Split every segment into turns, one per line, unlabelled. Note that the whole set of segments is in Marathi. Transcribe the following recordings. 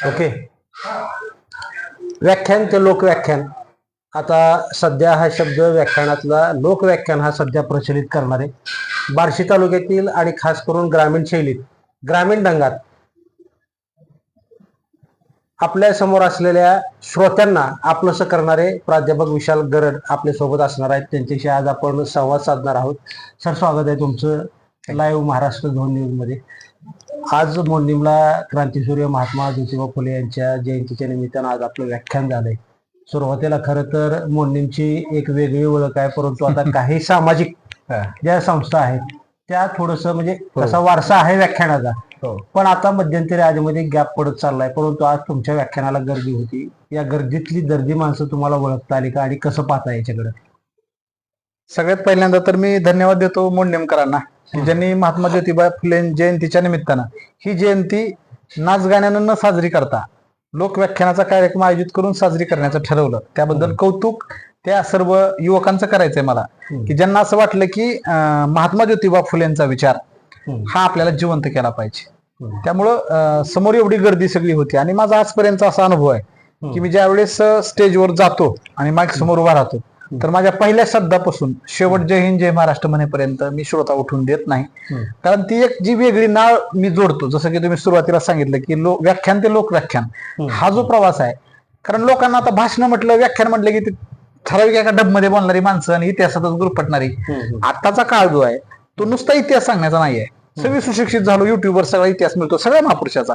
ओके. व्याख्यान ते लोकव्याख्यान. आता सध्या हा शब्द व्याख्यानातला लोकव्याख्यान हा सध्या प्रचलित करणारे बार्शी तालुक्यातील आणि खास करून ग्रामीण शैलीत ग्रामीण रंगात आपल्यासमोर असलेल्या श्रोत्यांना आपलंसं करणारे प्राध्यापक विशाल गरड आपल्यासोबत असणार आहेत. त्यांच्याशी आज आपण संवाद साधणार आहोत. सर स्वागत आहे तुमचं. लाईव्ह महाराष्ट्र दोन न्यूजमध्ये. आज मोर्निंगला क्रांतीसूर्य महात्मा ज्योतिबा फुले यांच्या जयंतीच्या निमित्तानं आज आपलं व्याख्यान झालंय. सुरुवातीला खरं तर मोर्निंगची एक वेगळी ओळख आहे परंतु आता काही सामाजिक ज्या संस्था आहेत त्या थोडस म्हणजे तसा वारसा आहे व्याख्यानाचा.
हो.
पण आता मध्यंतरी आजमध्ये गॅप पडत चाललाय परंतु आज तुमच्या व्याख्यानाला गर्दी होती. या गर्दीतली दर्दी माणसं तुम्हाला ओळखता आली का आणि कसं पाहता याच्याकडे?
सगळ्यात पहिल्यांदा तर मी धन्यवाद देतो मोंडेमकरांना की ज्यांनी महात्मा ज्योतिबा फुले जयंतीच्या निमित्तानं ही जयंती नाच गाण्यानं न साजरी करता लोकव्याख्यानाचा कार्यक्रम आयोजित करून साजरी करण्याचं ठरवलं. त्याबद्दल कौतुक त्या सर्व युवकांचं करायचंय मला की ज्यांना असं वाटलं की महात्मा ज्योतिबा फुलेंचा विचार हा आपल्याला जिवंत केला पाहिजे. त्यामुळं समोर एवढी गर्दी सगळी होती आणि माझा आजपर्यंत असा अनुभव आहे की मी ज्या वेळेस स्टेजवर जातो आणि माईक समोर उभा राहतो तर माझ्या पहिल्या शब्दापासून शेवट जय हिंद जय महाराष्ट्र म्हणेपर्यंत मी श्रोता उठून देत नाही. कारण ती एक जी वेगळी नाळ मी जोडतो. जसं की तुम्ही सुरुवातीला सांगितलं की लो व्याख्यान ते लोक व्याख्यान हा जो प्रवास आहे कारण लोकांना आता भाषण म्हटलं व्याख्यान म्हटलं की ते ठराविक एका डबमध्ये बोलणारी माणसं आणि इतिहासातच गुरफटणारी. आताचा काळ जो आहे तो नुसता इतिहास सांगण्याचा नाहीये. सगळी सुशिक्षित झालो युट्यूबवर सगळा इतिहास मिळतो सगळ्या महापुरुषाचा.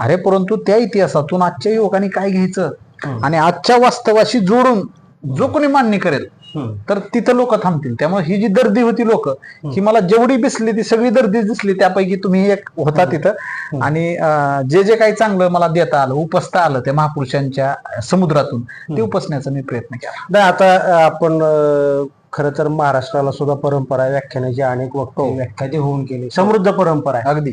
अरे परंतु त्या इतिहासातून आजच्या युवकांनी काय घ्यायचं. आणि आजच्या वास्तवाशी जोडून जो कोणी मान्य करेल. तर तिथं लोक थांबतील. त्यामुळे ही जी गर्दी होती लोक ही मला जेवढी दिसली ती सगळी गर्दी दिसली त्यापैकी तुम्ही एक होता तिथं. आणि जे जे काही चांगलं मला देता आलं उपसता आलं त्या महापुरुषांच्या समुद्रातून ते उपसण्याचा मी प्रयत्न केला.
नाही आता आपण खरं तर महाराष्ट्राला सुद्धा परंपरा व्याख्यानाची अनेक वक्ते व्याख्याते होऊन गेले. समृद्ध परंपरा आहे.
अगदी.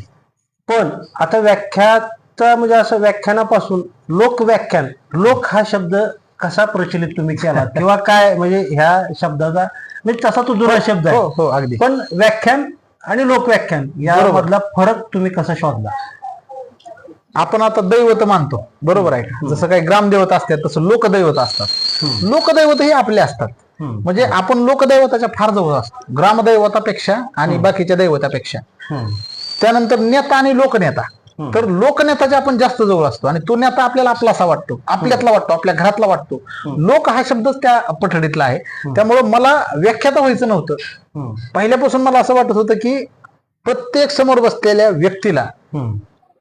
पण आता व्याख्याचा म्हणजे असं व्याख्यानापासून लोक व्याख्यान लोक हा शब्द कसा प्रचलित तुम्ही केला किंवा काय म्हणजे ह्या शब्दाचा म्हणजे तसा तो जुना शब्द
हो
आहे.
हो अगदी.
पण व्याख्यान आणि लोक व्याख्यान यामधला फरक तुम्ही कसा शोधला?
आपण आता दैवत मानतो. बरोबर आहे का? जसं काही ग्रामदेवत असतात तसं लोकदैवत असतात. लोकदैवत ही आपले असतात. म्हणजे आपण लोकदैवताच्या फार जवळ असतो. ग्रामदैवतापेक्षा आणि बाकीच्या दैवतापेक्षा. त्यानंतर नेता आणि लोकनेता. तर लोकनेताच्या आपण जास्त जवळ असतो आणि तो नेता आपल्याला आपलासा वाटतो आपल्यातला वाटतो आपल्या घरातला वाटतो. लोक हा शब्दच त्या पठडीतला आहे. त्यामुळं मला व्याख्याता व्हायचं नव्हतं. पहिल्यापासून मला असं वाटत होतं की प्रत्येक समोर बसलेल्या व्यक्तीला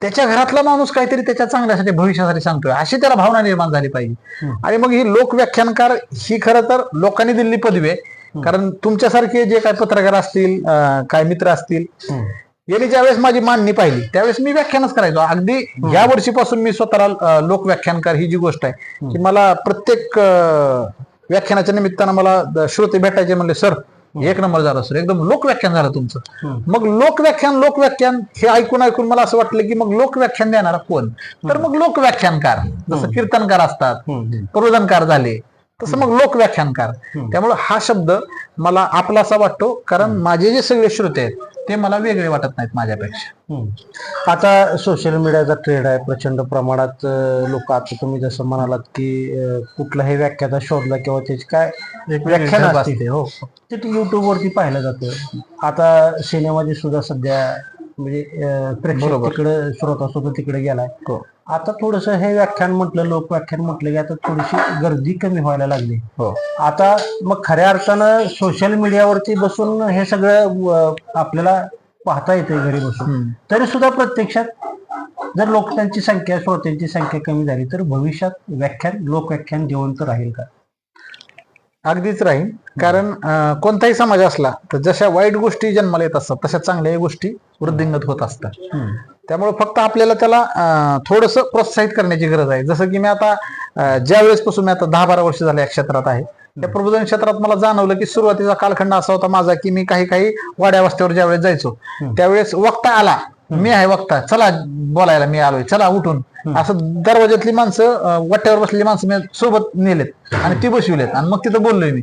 त्याच्या घरातला माणूस काहीतरी त्याच्या चांगल्यासाठी भविष्यासाठी सांगतोय. अशी त्याला भावना निर्माण झाली पाहिजे. आणि मग ही लोक व्याख्यानकार ही खरं तर लोकांनी दिलेली पदवी. आहे कारण तुमच्यासारखे जे काय पत्रकार असतील काय मित्र असतील यांनी ज्यावेळेस माझी मांडणी पाहिली त्यावेळेस मी व्याख्यानच करायचो. अगदी या वर्षीपासून मी स्वतःला लोक व्याख्यानकार ही जी गोष्ट आहे की मला प्रत्येक व्याख्यानाच्या निमित्तानं मला श्रोते भेटायचे म्हणले सर एक नंबर झालं सर. एकदम लोक व्याख्यान झालं तुमचं. मग लोक व्याख्यान लोक व्याख्यान हे ऐकून ऐकून मला असं वाटलं की मग लोक व्याख्यान देणारा कोण? तर मग लोक व्याख्यानकार जसं कीर्तनकार असतात प्रबोधनकार झाले तसं मग लोक व्याख्यानकार त्यामुळे हा शब्द मला आपलासा वाटतो कारण माझे जे सगळे श्रोते आहेत ते मला वेगळे वाटत नाहीत माझ्यापेक्षा.
आता सोशल मीडियाचा ट्रेंड आहे प्रचंड प्रमाणात लोक आता तुम्ही जसं म्हणालात की कुठलाही व्याख्याता शोधला किंवा त्याची काय व्याख्यान असते
हो.
ते युट्यूब वरती पाहिलं जातं. आता सिनेमाची सुद्धा सध्या म्हणजे प्रेक्षक. तिकडे श्रोता सुद्धा तिकडे गेलाय. आता थोडस हे व्याख्यान म्हटलं लोक व्याख्यान म्हटलं की आता थोडीशी गर्दी कमी व्हायला लागली.
हो.
आता मग खऱ्या अर्थानं सोशल मीडियावरती बसून हे सगळं आपल्याला पाहता येते घरी बसून. तरी सुद्धा प्रत्यक्षात जर लोकांची संख्या श्रोत्यांची संख्या कमी झाली तर भविष्यात व्याख्यान लोक व्याख्यान जिवंत राहील का?
अगदीच राहील कारण कोणताही समाज असला तर जशा वाईट गोष्टी जन्माला येत असतात तशा चांगल्याही गोष्टी वृद्धिंगत होत असतात. त्यामुळे फक्त आपल्याला त्याला थोडस प्रोत्साहित करण्याची गरज आहे. जसं की मी आता ज्या वेळेसपासून मी आता दहा बारा वर्ष झाले या क्षेत्रात आहे त्या प्रबोधन क्षेत्रात मला जाणवलं की सुरुवातीचा कालखंड असा होता माझा की मी काही काही वाड्या वस्त्यावर ज्यावेळेस जायचो त्यावेळेस वक्ता आला. मी आहे वक्ता. चला बोलायला मी आलोय. चला उठून. असं दरवाज्यातली माणसं अं, वाट्यावर बसलेली माणसं मी सोबत नेलेत आणि ती बसविलेत. आणि मग तिथं बोललोय मी.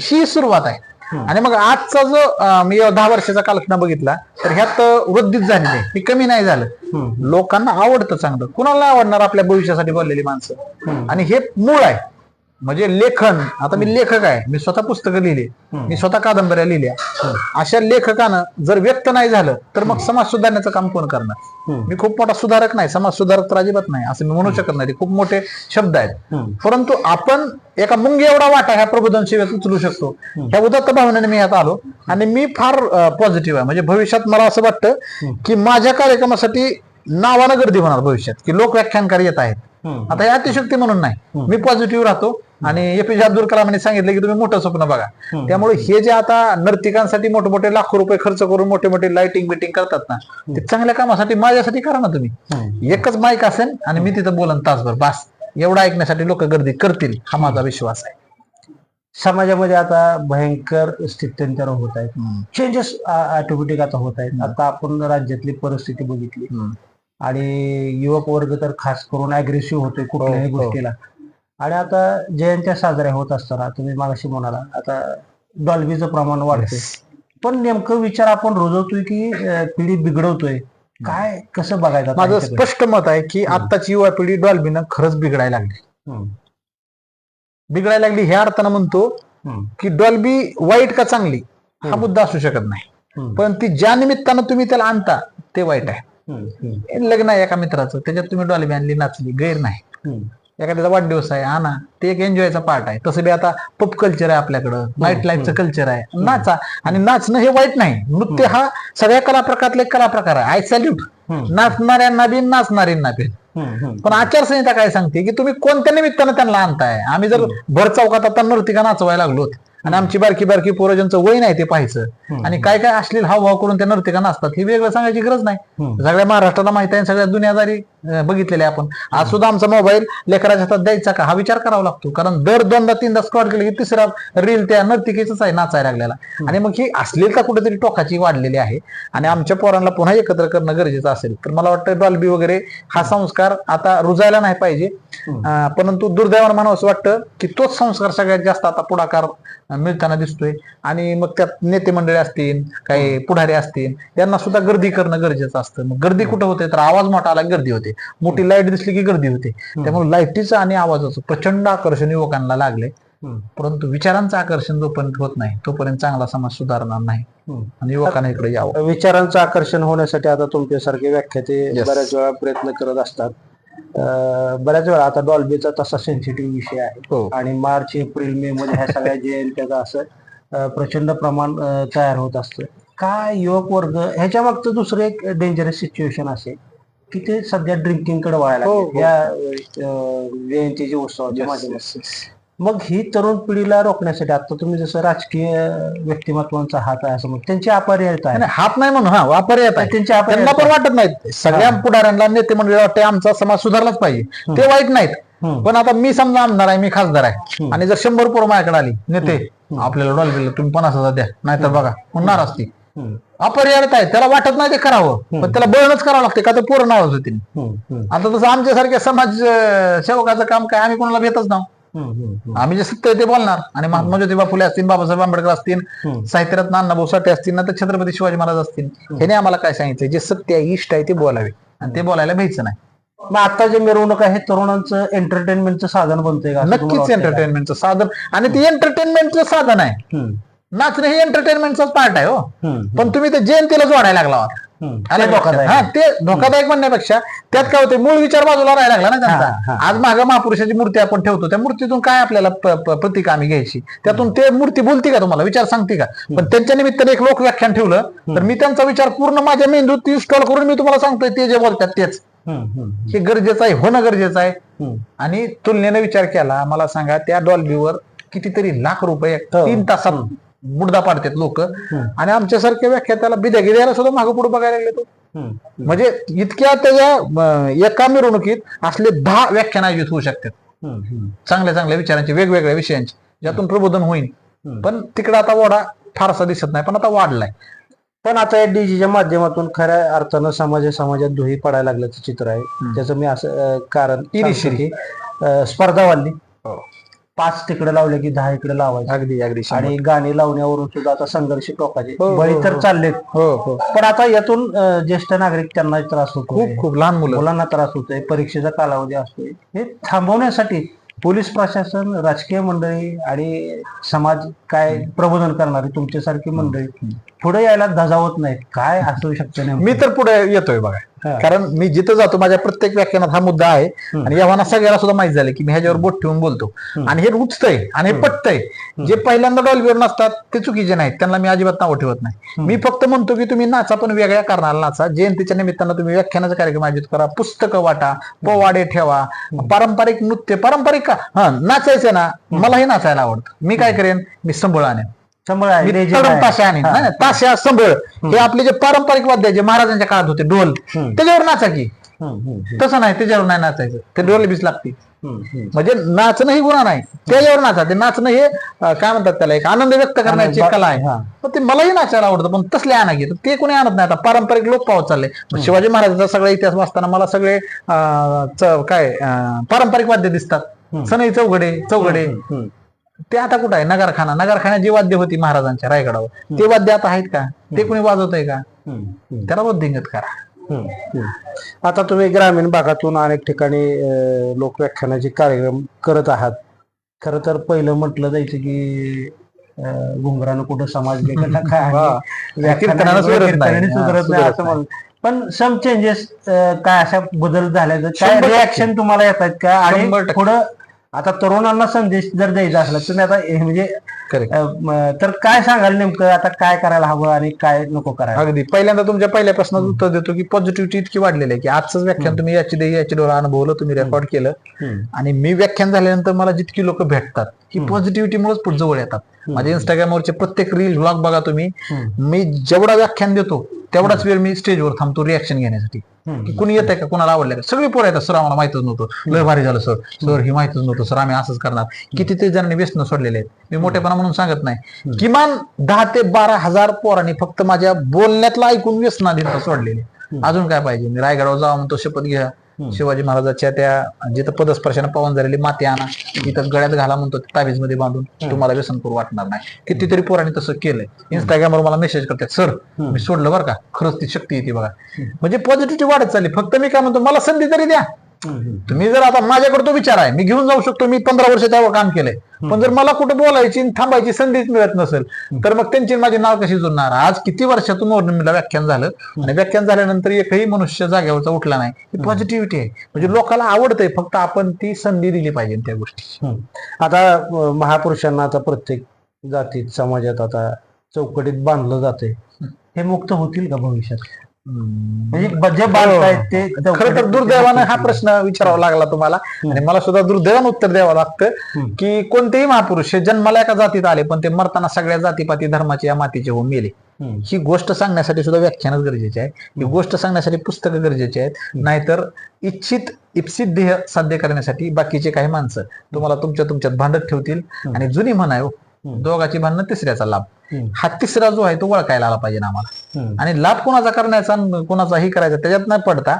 ही सुरुवात आहे. आणि मग आजचा जो मी दहा वर्षाचा कालखंड बघितला तर ह्यात वृद्धीच झाली नाही हे कमी नाही झालं. लोकांना आवडतं चांगलं. कुणाला आवडणार आपल्या भविष्यासाठी बोललेली माणसं? आणि हे मूळ आहे. म्हणजे लेखन आता मी लेखक आहे मी स्वतः पुस्तकं लिहिली मी स्वतः कादंबऱ्या लिहिल्या. अशा लेखकानं जर व्यक्त नाही झालं तर मग समाज सुधारण्याचं काम कोण करणार? मी खूप मोठा सुधारक नाही समाज सुधारक तर अजिबात नाही असं मी म्हणू शकत नाही खूप मोठे शब्द आहेत. परंतु आपण एका मुंगी एवढा वाटा ह्या प्रबोधन सेवेत उचलू शकतो. ह्या उदत्त भावनेने मी यात आलो आणि मी फार पॉझिटिव्ह आहे. म्हणजे भविष्यात मला असं वाटतं की माझ्या कार्यक्रमासाठी नावानं गर्दी होणार भविष्यात की लोक व्याख्यानकारी येत आहेत. आता हे अतिशक्ती म्हणून नाही. मी पॉझिटिव्ह राहतो. आणि एपीजे अब्दुल कलामांनी सांगितलं की तुम्ही मोठं स्वप्न बघा. त्यामुळे हे जे आता नर्तिकांसाठी मोठे मोठे लाखो रुपये खर्च करून मोठे मोठे लाइटिंग बिटिंग करतात ना ते चांगल्या कामासाठी माझ्यासाठी करा ना तुम्ही. एकच माईक असेल आणि मी तिथं बोलन तासभर बस. एवढं ऐकण्यासाठी लोक गर्दी करतील हा माझा विश्वास आहे.
समाजामध्ये आता भयंकर स्थित्यंतर होत आहेत. चेंजेस ऑटोमॅटिक आता होत आहेत. आता आपण राज्यातली परिस्थिती बघितली. आणि युवक वर्ग तर खास करून अग्रेसिव्ह होतोय कुठल्याही
हो, हो.
गोष्टीला. आणि आता जयंत्या साजऱ्या होत असताना तुम्ही मागाशी म्हणाला आता डॉल्बीचं प्रमाण वाढतंय. पण नेमकं विचार आपण रुजवतोय की पिढी बिघडवतोय? काय कसं बघायचं
माझं? स्पष्ट मत आहे की आत्ताची युवा पिढी डॉल्बीनं खरंच बिघडायला लागली. बिघडायला लागली ह्या अर्थानं म्हणतो की डॉल्बी वाईट का चांगली हा. मुद्दा असू शकत नाही. पण ती ज्या निमित्तानं तुम्ही त्याला आणता ते वाईट आहे. लग्न आहे एका मित्राचं त्याच्यात तुम्ही डॉल्बी आणली नाचली गैर नाही. एखाद्याचा वाढदिवस आहे आणा ते एक एन्जॉयचा पार्ट आहे. तसं बी आता पब कल्चर आहे आपल्याकडं. नाईट लाईफचं कल्चर आहे. नाचा. आणि नाचणं हे वाईट नाही. नृत्य हा सगळ्या कला प्रकारातला एक कला प्रकार आहे आय सॅल्यूट. नाचणाऱ्यांना बी नाचणाऱ्यांना बी. पण आचारसंहिता काय सांगते की तुम्ही कोणत्या निमित्तानं त्यांना आणताय? आम्ही जर भर चौकात आता नर्तिका नाचवायला लागलोत आणि आमची बारकी बारकी पोरं ज्यांचं वय नाही ते पाहायचं. आणि काय काय असलेलं हावभाव करून त्या नर्तिका नाचतात हे वेगळं सांगायची गरज नाही. सगळ्या महाराष्ट्राला माहिती आहे सगळ्या दुनियादारी बघितलेले आपण. आज सुद्धा आमचा मोबाईल लेकराच्या हातात द्यायचा का? हा विचार करावा लागतो. कारण दर दोनदा तीनदा स्क्रॉल केलं की तिसरा रील त्या नर्तिकेच आहे नाचायला लागलेला. आणि मग ही अश्लीलता कुठेतरी टोकाची वाढलेली आहे. आणि आमच्या पोरांना पुन्हा एकत्र करणं गरजेचं असेल. तर मला वाटतं डॉल्बी वगैरे हा संस्कार आता रुजायला नाही पाहिजे. परंतु दुर्दैवानं म्हणावं असं वाटतं की तोच संस्कार सगळ्यात जास्त आता पुढाकार मिळताना दिसतोय. आणि मग त्यात नेते मंडळी असतील काही पुढारी असतील यांना सुद्धा गर्दी करणं गरजेचं असतं. मग गर्दी कुठं होते? तर आवाज मोठा आला गर्दी होते. मोठी लाइट दिसली की गर्दी होते. त्यामुळे लाईटीचं आणि आवाजाचं प्रचंड आकर्षण युवकांना लागले. परंतु विचारांचं आकर्षण जोपर्यंत होत नाही तोपर्यंत चांगला समाज सुधारणार नाही. आणि युवकांना इकडे यावं.
विचारांचं आकर्षण होण्यासाठी आता तुमच्यासारखे व्याख्याते. बऱ्याच वेळा प्रयत्न करत असतात. बऱ्याच वेळा आता डॉल्बीचा तसा सेन्सिटिव्ह विषय आहे.
हो.
आणि मार्च एप्रिल मे मध्ये ह्या सगळ्या जयंत्याचा असं प्रचंड प्रमाण तयार होत असतं. काय युवक वर्ग ह्याच्या मागचं दुसरं एक डेंजरस सिच्युएशन असेल. की ते सध्या ड्रिंकिंगकडे वळायला
हो,
लागले.
हो.
या अं, जयंतीच्या उत्सवाच्या
Yes,
माध्यमातून मग ही तरुण पिढीला रोखण्यासाठी आता तुम्ही जसं राजकीय व्यक्तिमत्वांचा हात आहे असं म्हणतो त्यांची अपरिहार्यता आहे.
नाही, हात नाही म्हणून हा वापर येत आहे.
त्यांची
त्यांना
अपरिहार्यता
पण वाटत नाही सगळ्या पुढाऱ्यांना नेते मंडळी वाटते आमचा समाज सुधारलाच पाहिजे. ते वाईट नाहीत.
हम्म.
पण आता मी समजा आमदार आहे मी खासदार आहे. आणि जर शंभर पोरं माझ्याकडे आली नेते आपल्याला डॉल तुम्ही पन्नास हजार द्या नाहीतर बघा मग नाराज ती
हम्म,
अपरिहार्यता आहे. त्याला वाटत नाही ते करावं. पण त्याला बळणच करावं लागते. का तर पोरं नाराज होतील
हम्म, हम्म,
आता तसं आमच्यासारख्या समाज सेवकाचं काम काय? आम्ही कोणाला भेटच नाव आम्ही जे सत्य आहे ते बोलणार. आणि महात्मा ज्योतिबा फुले असतील बाबासाहेब आंबेडकर असतील. साहित्यरत्न अण्णाभाऊ साठे असतील ना तर छत्रपती शिवाजी महाराज असतील. ह्याने आम्हाला काय सांगितलं जे सत्य आहे इष्ट आहे ते बोलावे. आणि ते बोलायला भ्यायचं नाही.
मग आता जे मिरवणूक आहे तरुणांचं एंटरटेनमेंटचं साधन बनतंय का?
नक्कीच? एंटरटेनमेंटचं साधन. आणि ते एंटरटेनमेंटचं साधन आहे. नाचणे हे एंटरटेनमेंटचाच पार्ट आहे हो पण तुम्ही ते जयंतीला जोडायला लागला आहात.
हम्म.
आलं
ते
लक्षात?
धोकादायक
हा. ते धोकादायक म्हणण्यापेक्षा त्यात काय होते मूळ विचार बाजूला राहायला लागला ना त्यांचा. आज माग महापुरुषाची मूर्ती आपण ठेवतो त्या मूर्तीतून काय आपल्याला प- प- प्रतीक आम्ही घ्यायची त्यातून ते मूर्ती बोलती का तुम्हाला विचार सांगते का पण त्यांच्या निमित्ताने एक लोक व्याख्यान ठेवलं तर मी त्यांचा विचार पूर्ण माझ्या मेंदूत इन्स्टॉल करून मी तुम्हाला सांगतोय ते जे बोलतात तेच
हम्म, हम्म,
हे गरजेचं आहे होणं गरजेचं आहे
हम्म.
आणि तुलनेने विचार केला मला सांगा त्या डॉल्बीवर कितीतरी लाख रुपये
हो.
तीन तासात बुडदा पाडतात लोक. आणि आमच्यासारख्या व्याख्याताला बिद्या गिर्याला सुद्धा मागे पुढे बघायला लागले तो. म्हणजे इतक्या त्याच्या एका मिरवणुकीत असले दहा व्याख्यान आयोजित होऊ शकतात. चांगल्या चांगल्या विचारांचे वेगवेगळ्या विषयांचे ज्यातून प्रबोधन होईल. पण तिकडे आता वाडा फारसा दिसत नाही पण आता वाढलाय.
पण आता या डीजीच्या माध्यमातून खऱ्या अर्थानं समाजा समाजात धुही पडायला लागल्याचं चित्र आहे. त्याचं मी असं कारण स्पर्धा वाढली. पाच तिकडे लावले की दहा इकडे लावायचे.
अगदी अगदी शंभर.
आणि गाणी लावण्यावरून सुद्धा आता संघर्ष टोकाचे.
हो, हो,
बळी तर
हो.
चाललेत.
हो हो.
पण आता यातून अं, ज्येष्ठ नागरिक त्यांना त्रास होतो
खूप खूप लहान मुलं.
मुलांना त्रास होतोय. परीक्षेचा कालावधी असतोय. हे थांबवण्यासाठी पोलीस प्रशासन राजकीय मंडळी आणि समाज काय प्रबोधन करणारी तुमच्यासारखी मंडळी पुढे यायला धजावत नाहीत. काय असू शकतं नेमकं?
मी तर पुढे येतोय बघा. कारण मी जिथं जातो माझ्या प्रत्येक व्याख्यानात हा मुद्दा आहे. आणि यावाना सगळ्याला सुद्धा माहीत झाले की मी ह्याच्यावर बोट ठेवून बोलतो. आणि हे रुचतंय आणि हे पटतंय. जे पहिल्यांदा डॉलवीवर नसतात ते चुकीचे नाहीत. त्यांना मी अजिबात नाव ठेवत नाही. मी फक्त म्हणतो की तुम्ही नाचा पण वेगळ्या कारणाला नाचा. जयंतीच्या निमित्तानं तुम्ही व्याख्यानाचा कार्यक्रम आयोजित करा. पुस्तकं वाटा पोवाडे ठेवा. पारंपरिक नृत्य पारंपरिक का? हा नाचायचं ना. मलाही नाचायला आवडतं. मी काय करेन? मी संबळ आणेन
संबळ आहे,
मी
लेझिम
तडम
आहे.
ताशा आणीन नाही, नाही, ताशा संबळ हे आपले जे पारंपरिक वाद्य जे महाराजांच्या काळात होते ढोल
हम्म.
त्याच्यावर नाचा की
हम्म, हम्म,
तसं नाही त्याच्यावर नाही नाचायचं. ते ढोल बीस लागते.
हम्म, हम्म.
म्हणजे नाचणं ही गुन्हा नाही. त्याच्यावर नाचा ते नाचणं हे अं, काय म्हणतात त्याला एक आनंद व्यक्त करण्याची
आनंद-
कला आहे. पण ते मलाही नाचायला आवडतं पण तसले आणा घेत ते कोणी आणत नाही. आता पारंपरिक लोक पावत चालले. शिवाजी महाराजांचा सगळा इतिहास वाचताना मला सगळे अं, च- काय अं, पारंपरिक वाद्य दिसतात. सनई चौघडे चौघडे.
हम्म.
ते आता कुठं आहे? नगरखाना. नगरखाना जी वाद्य होती महाराजांच्या रायगडावर ते वाद्य आता आहेत का? ते कोणी वाजवत आहे का. त्याला बद्धिंगत करा.
आता तुम्ही ग्रामीण भागातून अनेक ठिकाणी लोकव्याख्यानाचे कार्यक्रम करत आहात. खर तर पहिलं म्हटलं जायचं की घुंगरानं कुठं समाज
नाही.
पण सम चेंजेस काय अशा बदल
टक्के.
रिॲक्शन तुम्हाला येत आहेत का? आणि. पुढं आता तरुणांना संदेश जर द्यायचा असला तुम्ही आता हे म्हणजे तर काय सांगाल नेमकं? आता काय करायला हवं आणि काय नको करायला?
अगदी. पहिल्यांदा तुमच्या पहिल्या प्रश्नाचं उत्तर देतो की पॉझिटिव्हिटी इतकी वाढलेली आहे की आजच व्याख्यान तुम्ही याची याची डोळा अनुभवलं तुम्ही रेकॉर्ड केलं. आणि मी व्याख्यान झाल्यानंतर मला जितकी लोक भेटतात ही पॉझिटिव्हिटीमुळेच पुढे जवळ येतात. माझ्या इंस्टाग्रामवरचे प्रत्येक रील व्लॉग बघा तुम्ही. मी जेवढा व्याख्यान देतो तेवढाच वेळ मी स्टेजवर थांबतो रिॲक्शन घेण्यासाठी. की कुणी येत का? कुणाला आवडलं का? सगळी पोरं येतात. सर आम्हाला माहितच नव्हतं. लय भारी झालं सर. सर हे माहितच नव्हतं. सर आम्ही असंच करणार. कितीतरी जणांनी व्यसन सोडलेले आहेत. मी मोठेपणा म्हणून सांगत नाही. किमान दहा ते बारा हजार पोरांनी फक्त माझ्या बोलण्यातलं ऐकून व्यसनाधीन सोडलेले अजून काय पाहिजे? मी रायगडावर जावा म्हणतो शपथ घ्या. शिवाजी महाराजाच्या त्या जिथं पदस्पर्शाने पावन झालेली माती आणा इथं गळ्यात घाला म्हणतो ताबीजमध्ये बांधून तुम्हाला व्यसन करू वाटणार नाही. कितीतरी पोरांनी तसं केलंय. इंस्टाग्रामवर मला मेसेज करतात सर मी सोडलं बरं का खरंच ती शक्ती येते बघा. म्हणजे पॉझिटिव्हिटी वाढत चालली. फक्त मी काय म्हणतो मला संधी तरी द्या. तुम्ही जर आता माझ्याकडे तो विचार आहे मी घेऊन जाऊ शकतो मी पंधरा वर्ष त्यावर काम केलंय. पण जर मला कुठं बोलायची थांबायची संधीच मिळत नसेल तर मग त्यांची माझी नाव कशी जुळणार? आज किती वर्षातून पौर्णिमेला व्याख्यान झालं आणि व्याख्यान झाल्यानंतर एकही मनुष्य जागेवरचा उठला नाही. ही पॉझिटिव्हिटी आहे. म्हणजे लोकांना आवडतंय फक्त आपण ती संधी दिली पाहिजे त्या गोष्टी.
आता महापुरुषांना आता प्रत्येक जातीत समाजात आता चौकटीत बांधलं जाते हे मुक्त होतील का भविष्यात? म्हणजे जे बांधतायत ते
खरं तर
चौकटीत-
दुर्दैवानं हा प्रश्न विचारावा लागला तुम्हाला. आणि मला सुद्धा दुर्दैवानं उत्तर द्यावं लागतं की कोणतेही महापुरुष हे जन्माला एका जातीत आले पण ते मरताना सगळ्या जातीपाती धर्माचे या मातीचे होऊन गेले. ही गोष्ट सांगण्यासाठी सुद्धा व्याख्यानच गरजेचे आहे. ही गोष्ट सांगण्यासाठी पुस्तकं गरजेची आहेत. नाहीतर इच्छित इप्सित ध्येय साध्य करण्यासाठी बाकीचे काही माणसं तुम्हाला तुमच्या तुमच्यात भांडत ठेवतील. आणि जुनी म्हण आहे हो, दोघाची भांडणं तिसऱ्याचा लाभ. हा तिसरा जो आहे तो ओळखायला आला पाहिजे ना आम्हाला. आणि लाभ कोणाचा करण्याचा कोणाचा हे करायचा त्याच्यात नाही पडता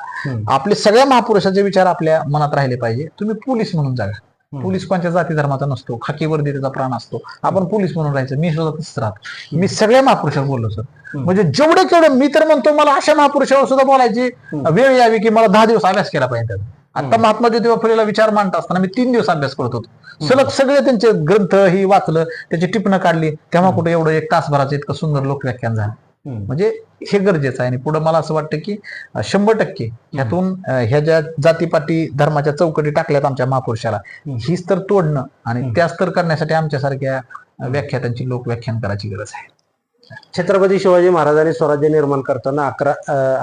आपले सगळ्या महापुरुषाचे विचार आपल्या मनात राहिले पाहिजे. तुम्ही पोलीस म्हणून जागा. पोलीस कोणत्या जाती धर्माचा नसतो. खाकी वर्दी त्याचा प्राण असतो. आपण पोलीस म्हणून राहायचं. मी सुद्धा तसंच राहतो. मी सगळ्या महापुरुषावर बोललो सर. म्हणजे जेवढे केवढे मी तर म्हणतो मला अशा महापुरुषावर सुद्धा बोलायची वेळ यावी की मला दहा दिवस अभ्यास केला पाहिजे त्याचा. आता महात्मा ज्योतिबा फुलेला विचार मांडता असताना मी तीन दिवस अभ्यास करत होतो. सलग सगळे त्यांचे ग्रंथ ही वाचलं त्याची टिपणं काढली तेव्हा कुठे एवढं एक तासभराचं इतकं सुंदर लोकव्याख्यान झालं. म्हणजे हे गरजेचं आहे आणि पुढे मला असं वाटतं की शंभर टक्के ह्यातून ह्या ज्या जातीपाती धर्माच्या चौकटी टाकल्यात आमच्या महापुरुषाला हीच तर तोडणं आणि त्याच तर करण्यासाठी आमच्यासारख्या व्याख्यातांची लोक व्याख्यान करायची गरज आहे.
छत्रपती शिवाजी महाराजांनी स्वराज्य निर्माण करताना अकरा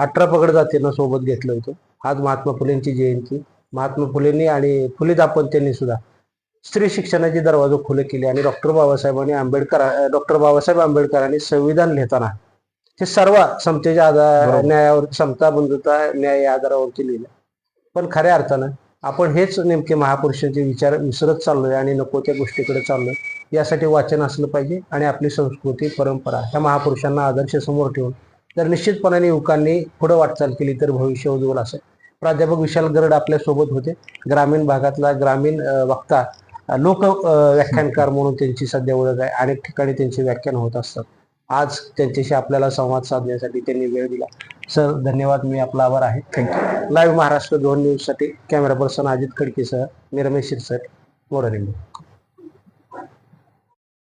अठरा पगड जातींना सोबत घेतलं होतं. आज महात्मा फुलेंची जयंती. महात्मा फुलेंनी आणि फुले दाम्पत्यांनी सुद्धा स्त्री शिक्षणाचे दरवाजे खुले केले आणि डॉक्टर बाबासाहेबांनी आंबेडकर डॉक्टर बाबासाहेब आंबेडकरांनी संविधान लिहिताना हे सर्व समतेच्या आधार. न्यायावर समता बंधुता न्याय या आधारावरती लिहिलं. पण खऱ्या अर्थानं आपण हेच नेमके महापुरुषांचे विचार विसरत चाललोय आणि नको त्या गोष्टीकडे चाललोय यासाठी वाचन असलं पाहिजे आणि आपली संस्कृती परंपरा ह्या महापुरुषांना आदर्श समोर ठेवून जर निश्चितपणाने युवकांनी पुढे वाटचाल केली तर भविष्य उज्ज्वल असेल. प्राध्यापक विशाल गरड आपल्यासोबत होते. ग्रामीण भागातला ग्रामीण वक्ता लोक व्याख्यानकार म्हणून त्यांची सध्या ओळख आहे. अनेक ठिकाणी त्यांचे व्याख्यान होत असतात. आज त्यांच्याशी आपल्याला संवाद साधण्यासाठी त्यांनी वेळ दिला. सर धन्यवाद. मी आपला आभार आहे. थँक्यू लाईव्ह महाराष्ट्र दोन न्यूजसाठी कॅमेरा पर्सन अजित खडकेसह मी रमेश शिरसट मोरालिंग